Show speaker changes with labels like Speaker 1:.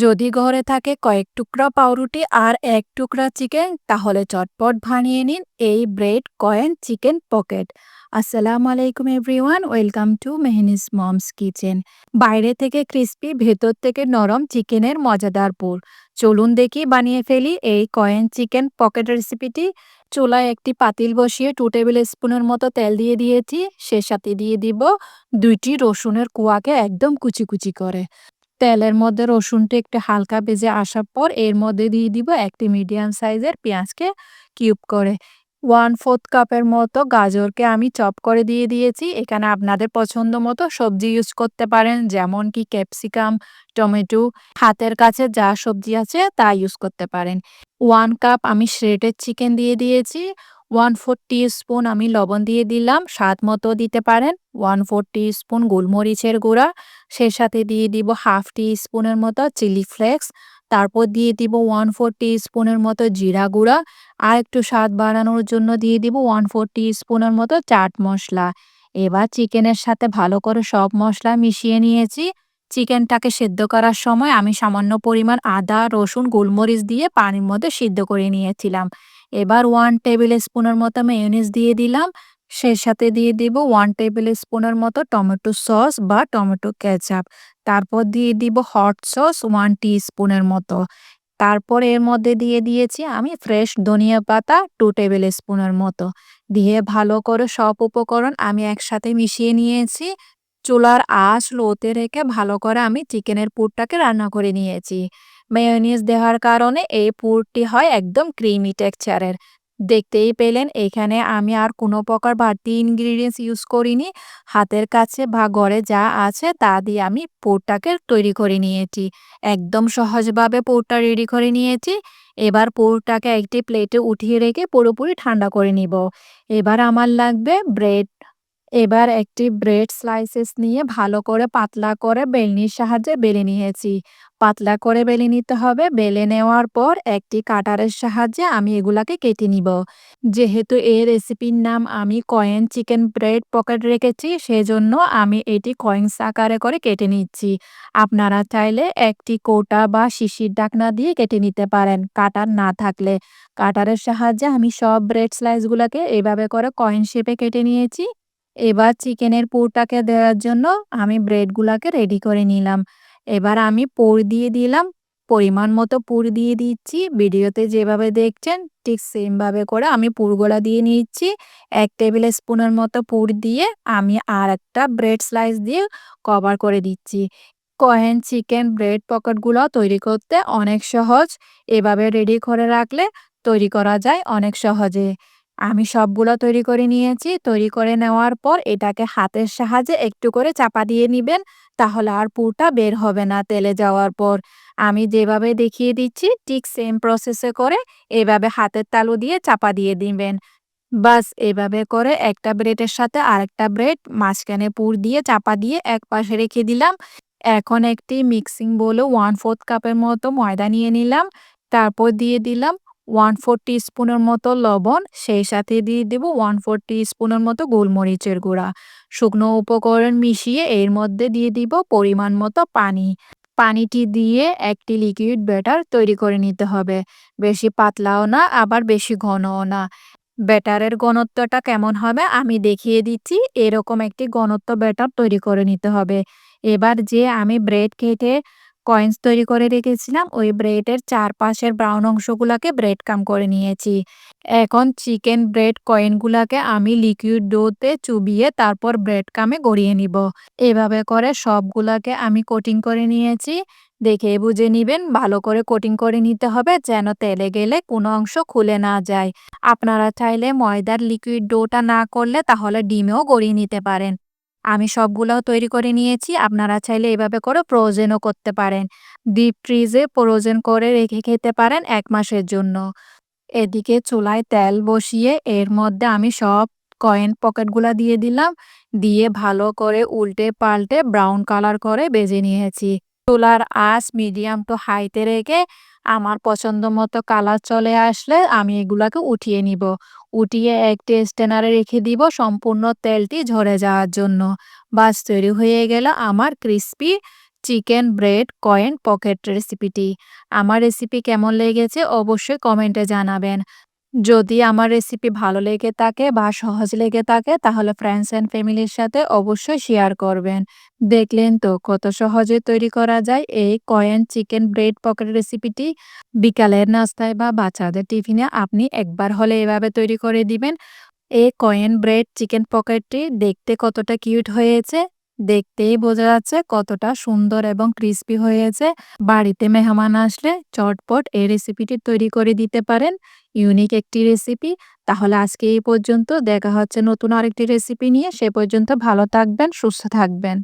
Speaker 1: যদি ঘরে থাকে কয়েক টুকরা পাউরুটি আর এক টুকরা চিকেন, তাহলে চটপট বানিয়ে নিন এই ব্রেড কয়েন চিকেন পকেট। আসসালামু আলাইকুম everyone, welcome to Mehnis mom's kitchen. বাইরে থেকে ক্রিস্পি, ভেতর থেকে নরম চিকেনের মজাদার পুর। চলুন দেখি বানিয়ে ফেলি এই কয়েন চিকেন পকেট রেসিপিটি। চুলায় একটি পাতিল বসিয়ে টু টেবিল স্পুনের মতো তেল দিয়ে দিয়েছি। সে সাথে দিয়ে দিব দুইটি রসুনের কুয়াকে একদম কুচি কুচি করে। তেলের মধ্যে রসুনটা একটু হালকা ভেজে আসার পর এর মধ্যে দিয়ে দিব একটি মিডিয়াম সাইজের পেঁয়াজকে কিউব করে। ওয়ান ফোর্থ কাপের মতো গাজরকে আমি চপ করে দিয়ে দিয়েছি। এখানে আপনাদের পছন্দ মতো সবজি ইউজ করতে পারেন, যেমন কি ক্যাপসিকাম, টমেটো। হাতের কাছে যা সবজি আছে তা ইউজ করতে পারেন। ওয়ান কাপ আমি শ্রেডেড চিকেন দিয়ে দিয়েছি। ওয়ান ফোর স্পুন আমি লবণ দিয়ে দিলাম, স্বাদ মতো দিতে পারেন। ওয়ান ফোর স্পুন গোলমরিচের গুঁড়া সে সাথে দিয়ে দিব হাফ স্পুনের মতো চিলি ফ্লেক্স। তারপর দিয়ে দিব ওয়ান ফোর স্পুনের মতো জিরা গুঁড়া। আর একটু স্বাদ বাড়ানোর জন্য দিয়ে দিব ওয়ান ফোর স্পুনের মতো চাট মশলা। এবার চিকেনের সাথে ভালো করে সব মশলা মিশিয়ে নিয়েছি। চিকেনটাকে সেদ্ধ করার সময় আমি সামান্য পরিমাণ আদা, রসুন, গোলমরিচ দিয়ে পানির মধ্যে সিদ্ধ করে নিয়েছিলাম। এবার ওয়ান টেবিল স্পুনের মতো মেয়োনিজ দিয়ে দিলাম। সে সাথে দিয়ে দিব ওয়ান টেবিল স্পুনের মতো টমেটো সস বা টমেটো কেচাপ তারপর দিয়ে দিব হট সস ওয়ান টি স্পুনের মতো। তারপর এর মধ্যে দিয়ে দিয়েছি আমি ফ্রেশ ধনিয়া পাতা টু টেবিল স্পুনের মতো। দিয়ে ভালো করে সব উপকরণ আমি একসাথে মিশিয়ে নিয়েছি। চুলার আঁচ লোতে রেখে ভালো করে আমি চিকেনের পুরটাকে রান্না করে নিয়েছি। মেয়োনিজ দেওয়ার কারণে এই পুরটি হয় একদম ক্রিমি টেক্সচারের দেখতেই পেলেন, এখানে আমি আর কোনো প্রকার বাড়তি ইনগ্রিডিয়েন্টস ইউজ করিনি। হাতের কাছে বা ঘরে যা আছে তা দিয়ে আমি পুরটাকে তৈরি করে নিয়েছি। একদম সহজভাবে পুরটা রেডি করে নিয়েছি। এবার পুরটাকে একটি প্লেটে উঠিয়ে রেখে পুরোপুরি ঠান্ডা করে নিব। এবার আমার লাগবে ব্রেড এবার একটি ব্রেড স্লাইসেস নিয়ে ভালো করে পাতলা করে বেলনির সাহায্যে বেলে নিয়েছি। পাতলা করে বেলে নিতে হবে। বেলে নেওয়ার পর একটি কাটারের সাহায্যে আমি এগুলাকে কেটে নিব। যেহেতু এই রেসিপির নাম আমি কয়েন চিকেন ব্রেড পকেট রেখেছি, সেজন্য আমি এটি কয়েন্স আকারে করে কেটে নিচ্ছি। আপনারা চাইলে একটি কোটা বা শিশির ডাকনা দিয়ে কেটে নিতে পারেন কাটার না থাকলে। কাটারের সাহায্যে আমি সব ব্রেড স্লাইসগুলোকে এভাবে করে কয়েন শেপে কেটে নিয়েছি। এবার চিকেনের পুরটাকে দেওয়ার জন্য আমি ব্রেডগুলাকে রেডি করে নিলাম। এবার আমি পুর দিয়ে দিলাম। পরিমাণ মতো পুর দিয়ে দিচ্ছি। ভিডিওতে যেভাবে দেখছেন, ঠিক সেমভাবে করে আমি পুরগুলা দিয়ে নিচ্ছি। এক টেবিল স্পুনের মতো পুর দিয়ে আমি আর একটা ব্রেড স্লাইস দিয়ে কভার করে দিচ্ছি। কয়েন চিকেন ব্রেড পকেটগুলো তৈরি করতে অনেক সহজ। এভাবে রেডি করে রাখলে তৈরি করা যায় অনেক সহজে। আমি সবগুলো তৈরি করে নিয়েছি। তৈরি করে নেওয়ার পর এটাকে হাতের সাহায্যে একটু করে চাপা দিয়ে নিবেন, তাহলে আর পুরটা বের হবে না তেলে যাওয়ার পর। আমি যেভাবে দেখিয়ে দিচ্ছি, ঠিক সেম প্রসেসে করে এভাবে হাতের তালু দিয়ে চাপা দিয়ে দিবেন। বাস, এভাবে করে একটা ব্রেডের সাথে আরেকটা ব্রেড, মাঝখানে পুর দিয়ে চাপা দিয়ে এক পাশে রেখে দিলাম। এখন একটি মিক্সিং বলে ওয়ান ফোর্থ কাপের মতো ময়দা নিয়ে নিলাম। তারপর দিয়ে দিলাম ওয়ান ফোর স্পুনের মতো লবণ, সেই সাথে দিয়ে দেব ওয়ান ফোর স্পুনের মতো গোলমরিচের গুঁড়া। শুকনো উপকরণ মিশিয়ে এর মধ্যে দিয়ে দিব পরিমাণ মতো পানি। পানিটি দিয়ে একটি লিকুইড ব্যাটার তৈরি করে নিতে হবে। বেশি পাতলাও না, আবার বেশি ঘনও না। ব্যাটারের ঘনত্বটা কেমন হবে আমি দেখিয়ে দিচ্ছি। এরকম একটি ঘনত্ব ব্যাটার তৈরি করে নিতে হবে। এবার যে আমি ব্রেড কেটে কয়েন্স তৈরি করে রেখেছিলাম। ওই ব্রেডের চারপাশের ব্রাউন অংশগুলোকে ব্রেড কাম করে নিয়েছি। এখন চিকেন ব্রেড কয়েনগুলোকে আমি লিকুইড ডোতে চুবিয়ে তারপর ব্রেড কামে গড়িয়ে নিব। এভাবে করে সবগুলাকে আমি কোটিং করে নিয়েছি। দেখে বুঝে নিবেন, ভালো করে কোটিং করে নিতে হবে যেন তেলে গেলে কোনো অংশ খুলে না যায়। আপনারা চাইলে ময়দার লিকুইড ডোটা না করলে তাহলে ডিমেও গড়িয়ে নিতে পারেন। আমি সবগুলো তৈরি করে নিয়েছি। আপনারা চাইলে এভাবে করে ফ্রোজেনও করতে পারেন। ডিপ ফ্রিজে ফ্রোজেন করে রেখে খেতে পারেন এক মাসের জন্য। এদিকে চুলায় তেল বসিয়ে এর মধ্যে আমি সব কয়েন পকেটগুলো দিয়ে দিলাম। দিয়ে ভালো করে উল্টে পাল্টে ব্রাউন কালার করে বেজে নিয়েছি। চুলার আঁচ মিডিয়াম টু হাইতে রেখে আমার পছন্দ মতো কালার চলে আসলে আমি এগুলাকে উঠিয়ে নিব। উঠিয়ে একটি স্টেনারে রেখে দিব সম্পূর্ণ তেলটি ঝরে যাওয়ার জন্য। বাস তৈরি হয়ে গেল আমার crispy chicken bread coin pocket রেসিপিটি। আমার রেসিপি কেমন লেগেছে অবশ্যই কমেন্টে জানাবেন। যদি আমার রেসিপি ভালো লেগে থাকে বা সহজ লেগে থাকে, তাহলে ফ্রেন্ডস অ্যান্ড ফ্যামিলির সাথে অবশ্যই শেয়ার করবেন। দেখলেন তো কত সহজে তৈরি করা যায় এই কয়েন চিকেন ব্রেড পকেট রেসিপিটি বিকালের নাস্তায় বা বাচ্চাদের টিফিনে আপনি একবার হলে এভাবে তৈরি করে দিবেন। এই কয়েন ব্রেড চিকেন পকেটটি দেখতে কতটা কিউট হয়েছে। দেখতেই বোঝা যাচ্ছে কতটা সুন্দর এবং ক্রিস্পি হয়েছে। বাড়িতে মেহমান আসলে চটপট এই রেসিপিটি তৈরি করে দিতে পারেন। ইউনিক একটি রেসিপি। তাহলে আজকে এই পর্যন্ত। দেখা হচ্ছে নতুন আরেকটি রেসিপি নিয়ে। সে পর্যন্ত ভালো থাকবেন, সুস্থ থাকবেন।